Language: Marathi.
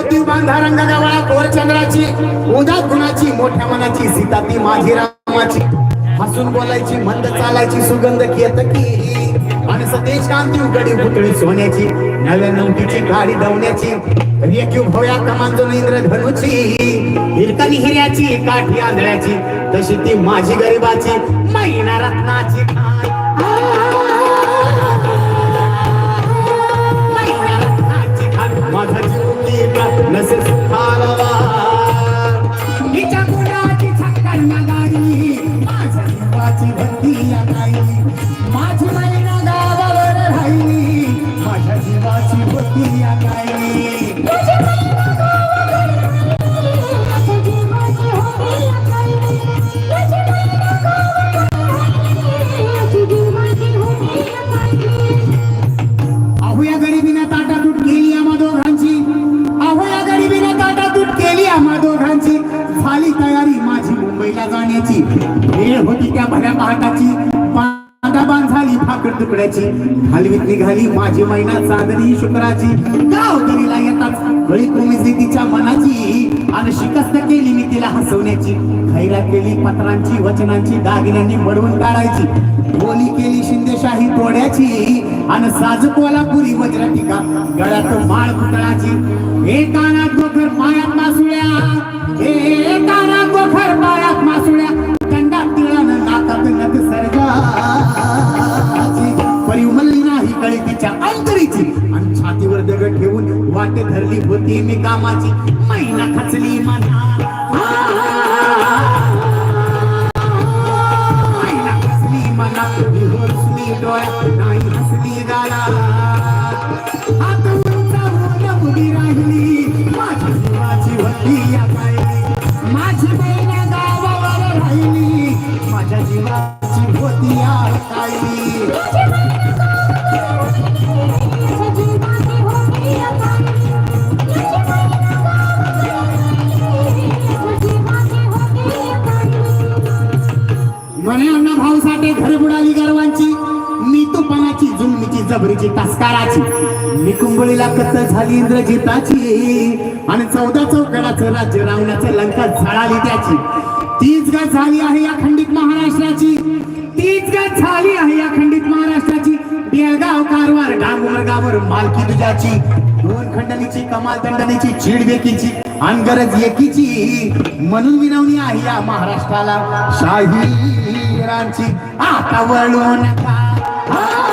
होती बांधा रंग गवळा कोर चंद्राची उदा गुणाची मोठ्या मनाची सीता ती माझी रामाची. हसून बोलायची मंद चालायची सुगंध केतकी आणि सतेज कांती उघडी पुतळी सोन्याची नव्या नवटीची गाडी दवण्याची. रेखीव भोया कमांजून इंद्रधनुची. हिरकणी हिऱ्याची काठी आंधळ्याची. तशी ती माझी गरिबाची मैना रत्नाची. माझी गावावर राहिली. माझ्या जीवाची या गरिबीने ताटातूट केली आम्हा दोघांची अहो या गरिबीने ताटातूट केली आम्हा दोघांची झाली तयारी माझी मुंबईला जाण्याची वेळ होती त्या भल्या पहाटाची साखर फाकड तुकड्याची. हलवीत निघाली माझी मैना चांदणी शुक्राची. गाव तरीला येतात गळी तुम्ही तिच्या मनाची. आणि शिकस्त केली मी तिला हसवण्याची. खैरा केली पत्रांची वचनांची दागिन्यांनी मडवून काढायची. बोली केली शिंदेशाही तोड्याची. आणि साज कोल्हापुरी वज्र टीका. गळ्यात माळ पुतळाची. हे कानात गोखर पायात मासुळ्या हे वाट धरली होती मी कामाची. महिना खचली मना मैना खचली मना हसली डोळ्यात नाही हसली गाला उंचा उभी राहिली. माझ्या जीवाची होती या पायरी. माझी गावावर राहिली. माझ्या जीवाची होती या पायरी म्हणे अण्णा भाऊ साठे घर बुडाली गर्वांची मी तुपणाची जुलमीची जबरीची तस्काराची. मी कुंबळीला कत्त झाली इंद्रजिताची. आणि चौदा चौकडाचं राज्य रावणाचं लंका झळाली त्याची. तीच गत झाली आहे या खंडित महाराष्ट्राची. तीच गत झाली आहे या खंडित महाराष्ट्राची. बेळगाव कारवार डांगोरगावर मालकी तुझ्याची दोन खंडणीची कमाल दंडणीची चीड बेकीची आणि गरज एकीची म्हणून विनवणी आहे या महाराष्ट्राला. शाहीरांची आता वळू नका